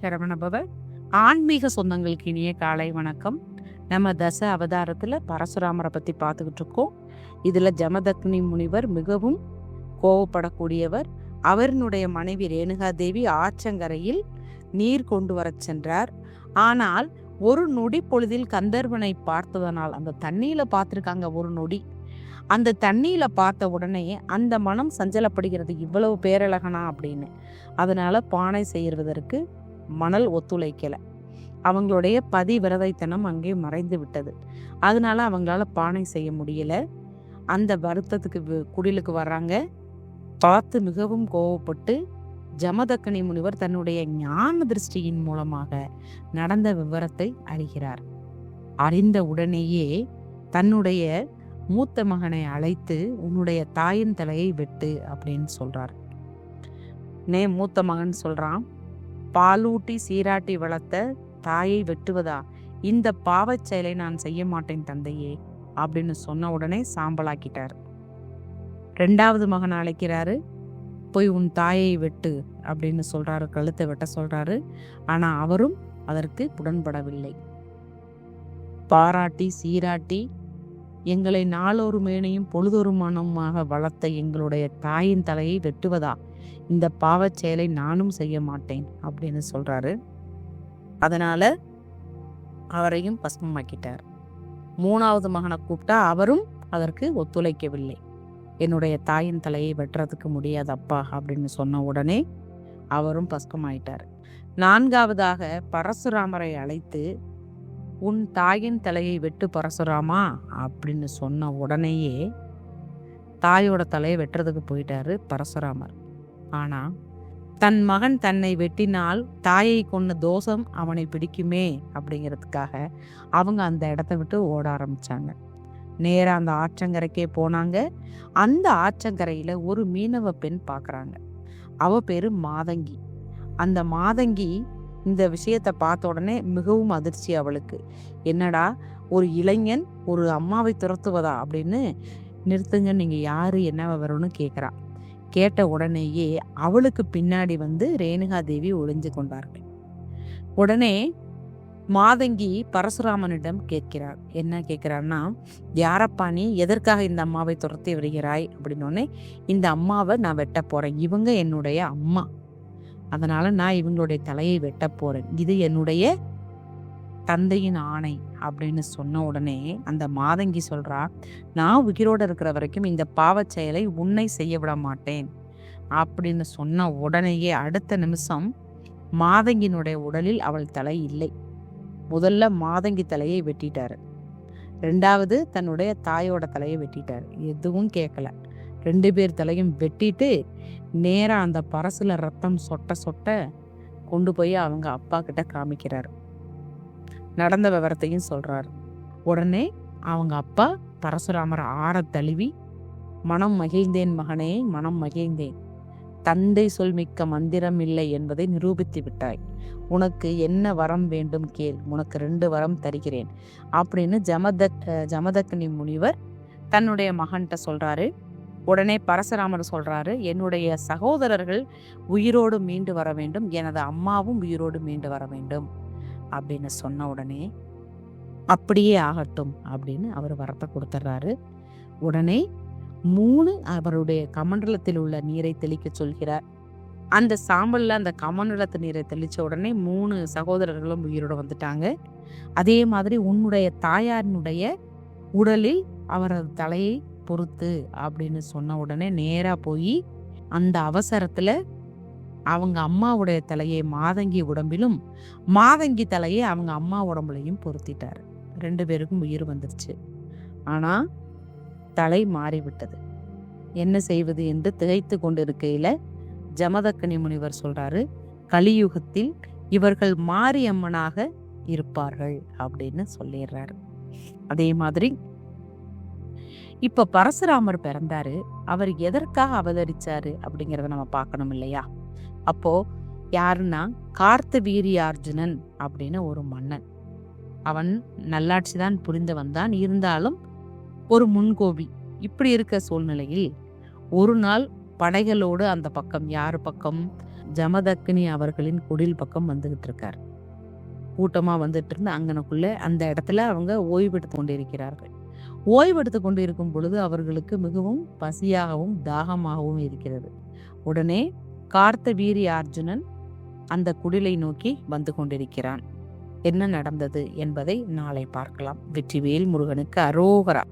சரவணபவர் ஆன்மீக சொந்தங்களுக்கு இனிய காலை வணக்கம். நம்ம தச அவதாரத்தில் பரசுராமரை பற்றி பார்த்துக்கிட்டு இருக்கோம். இதில் ஜமதக்னி முனிவர் மிகவும் கோவப்படக்கூடியவர். அவரினுடைய மனைவி ரேணுகா தேவி ஆற்றங்கரையில் நீர் கொண்டு வரச் சென்றார். ஆனால் ஒரு நொடி பொழுதில் கந்தர்வனை பார்த்ததனால் அந்த தண்ணியில் பார்த்துருக்காங்க ஒரு நொடி. அந்த தண்ணியில் பார்த்த உடனே அந்த மனம் சஞ்சலப்படுகிறது இவ்வளவு பேரழகனா அப்படின்னு. அதனால் பானை செய்வதற்கு மணல் ஒத்துழைக்கலை. அவங்களுடைய பதிவிரதைத்தனம் அங்கே மறைந்து விட்டது. அதனால அவங்களால பானை செய்ய முடியல. அந்த வருத்தத்துக்கு குடிலுக்கு வர்றாங்க. பார்த்து மிகவும் கோவப்பட்டு ஜமதக்கனி முனிவர் தன்னுடைய ஞான திருஷ்டியின் மூலமாக நடந்த விவரத்தை அறிகிறார். அறிந்த உடனேயே தன்னுடைய மூத்த மகனை அழைத்து உன்னுடைய தாயின் தலையை வெட்டு அப்படின்னு சொல்றார். நே மூத்த மகன் சொல்றான். பாலூட்டி சீராட்டி வளர்த்த தாயை வெட்டுவதா? இந்த பாவச் செயலை நான் செய்ய மாட்டேன் தந்தையே அப்படின்னு சொன்ன உடனே சாம்பலாக்கிட்டார். ரெண்டாவது மகன் அழைக்கிறாரு போய் உன் தாயை வெட்டு அப்படின்னு சொல்றாரு கழுத்தை வெட்ட சொல்றாரு. ஆனா அவரும் அதற்கு உடன்படவில்லை. பாராட்டி சீராட்டி எங்களை நாளொரு மேனையும் பொழுதொரு மனமாக வளர்த்த எங்களுடைய தாயின் தலையை வெட்டுவதா? இந்த பாவச் செயலை நானும் செய்ய மாட்டேன் அப்படின்னு சொல்கிறாரு அதனால் அவரையும் பஸ்மமாக்கிட்டார். மூணாவது மகனை கூப்பிட்டா அவரும் அதற்கு ஒத்துழைக்கவில்லை. என்னுடைய தாயின் தலையை வெட்டுறதுக்கு முடியாது அப்பா அப்படின்னு சொன்ன உடனே அவரும் பஸ்கமாயிட்டார் நான்காவதாக பரசுராமரை அழைத்து உன் தாயின் தலையை வெட்டு பரசுராமா? அப்படின்னு சொன்ன உடனேயே தாயோட தலையை வெட்டுறதுக்கு போயிட்டாரு பரசுராமர். ஆனா தன் மகன் தன்னை வெட்டினால் தாயை கொண்ட தோஷம் அவனை பிடிக்குமே அப்படிங்கிறதுக்காக அவங்க அந்த இடத்த விட்டு ஓட ஆரம்பித்தாங்க நேராக அந்த ஆற்றங்கரைக்கே போனாங்க. அந்த ஆற்றங்கரையில் ஒரு மீனவ பெண் பார்க்குறாங்க அவ பேர் மாதங்கி. அந்த மாதங்கி இந்த விஷயத்தை பார்த்த உடனே மிகவும் அதிர்ச்சி அவளுக்கு. என்னடா ஒரு இளைஞன் ஒரு அம்மாவை துரத்துவதா அப்படின்னு நிறுத்துங்க நீங்கள் யார் என்ன வரும்னு கேட்குறா கேட்ட உடனேயே அவளுக்கு பின்னாடி வந்து ரேணுகா தேவி ஒளிஞ்சு கொண்டார்கள். உடனே மாதங்கி பரசுராமனிடம் கேட்கிறார். என்ன கேட்கிறான்னா யாரப்பா நீ? எதற்காக இந்த அம்மாவை துரத்தி வருகிறாய் அப்படின்னோடனே இந்த அம்மாவை நான் வெட்ட போறேன். இவங்க என்னுடைய அம்மா. அதனால நான் இவங்களுடைய தலையை வெட்ட போறேன். இது என்னுடைய தந்தையின் ஆணை அப்படின்னு சொன்ன உடனே அந்த மாதங்கி சொல்றா நான் உயிரோட இருக்கிற வரைக்கும் இந்த பாவச் செயலை உன்னை செய்ய விட மாட்டேன். அப்படின்னு சொன்ன உடனேயே அடுத்த நிமிஷம் மாதங்கினுடைய உடலில் அவள் தலை இல்லை. முதல்ல மாதங்கி தலையை வெட்டிட்டாரு. ரெண்டாவது தன்னுடைய தாயோட தலையை வெட்டிட்டாரு. எதுவும் கேட்கல ரெண்டு பேர் தலையும் வெட்டிட்டு நேராக அந்த பரசுல ரத்தம் சொட்ட சொட்ட கொண்டு போய் அவங்க அப்பா கிட்ட காமிக்கிறாரு. நடந்த விவரத்தையும் சொல்கிறார் உடனே அவங்க அப்பா பரசுராமர் ஆற தழுவி மனம் மகிழ்ந்தேன் மகனே மனம் மகிழ்ந்தேன். தந்தை சொல்மிக்க மந்திரம் இல்லை என்பதை நிரூபித்து விட்டாய். உனக்கு என்ன வரம் வேண்டும் கேள். உனக்கு ரெண்டு வரம் தருகிறேன். அப்படின்னு ஜமதக் ஜமதக்னி முனிவர் தன்னுடைய மகன்கிட்ட சொல்றாரு. உடனே பரசுராமர் சொல்றாரு என்னுடைய சகோதரர்கள் உயிரோடு மீண்டு வர வேண்டும். எனது அம்மாவும் உயிரோடு மீண்டு வர வேண்டும். அப்படின்னு சொன்ன உடனே அப்படியே ஆகட்டும் அப்படின்னு அவர் வரத்தை கொடுத்துட்றாரு உடனே மூணு அவருடைய கமண்டலத்தில் உள்ள நீரை தெளிக்க சொல்கிறார். அந்த சாம்பலில் அந்த கமண்டலத்து நீரை தெளித்த உடனே மூணு சகோதரர்களும் உயிரோடு வந்துட்டாங்க. அதே மாதிரி உன்னுடைய தாயாரினுடைய உடலில் அவரது தலையை பொறுத்து அப்படின்னு சொன்ன உடனே நேராக போய் அந்த அவசரத்தில் அவங்க அம்மாவுடைய தலையை மாதங்கி உடம்பிலும் மாதங்கி தலையை அவங்க அம்மா உடம்புலையும் பொருத்திட்டாரு. ரெண்டு பேருக்கும் உயிர் வந்துருச்சு. ஆனா தலை மாறிவிட்டது. என்ன செய்வது என்று திகைத்து கொண்டிருக்கையில ஜமதக்கனி முனிவர் சொல்றாரு கலியுகத்தில் இவர்கள் மாரியம்மனாக இருப்பார்கள் அப்படின்னு சொல்லிடுறாரு. அதே மாதிரி இப்ப பரசுராமர் பிறந்தாரு. அவர் எதற்காக அவதரிச்சாரு அப்படிங்கிறத நம்ம பார்க்கணும் இல்லையா? அப்போ யாருன்னா கார்த்த வீரியார்ஜுனன் அப்படின்னு ஒரு மன்னன். அவன் நல்லாட்சி தான் புரிந்து வந்தான் இருந்தாலும் ஒரு முன்கோபி. இப்படி இருக்க சூழ்நிலையில் ஒரு நாள் படைகளோடு அந்த பக்கம் யார் பக்கம்? ஜமதக்கினி அவர்களின் குடில் பக்கம் வந்துகிட்டு இருக்கார். கூட்டமாக வந்துட்டு இருந்து அங்கனக்குள்ள அந்த இடத்துல அவங்க ஓய்வெடுத்து கொண்டிருக்கிறார்கள். ஓய்வெடுத்து கொண்டு இருக்கும் பொழுது அவர்களுக்கு மிகவும் பசியாகவும் தாகமாகவும் இருக்கிறது. உடனே கார்த்த வீரிய அர்ஜுனன் அந்த குடிலை நோக்கி வந்து கொண்டிருக்கிறான். என்ன நடந்தது என்பதை நாளை பார்க்கலாம். வெற்றிவேல் முருகனுக்கு அரோகரா.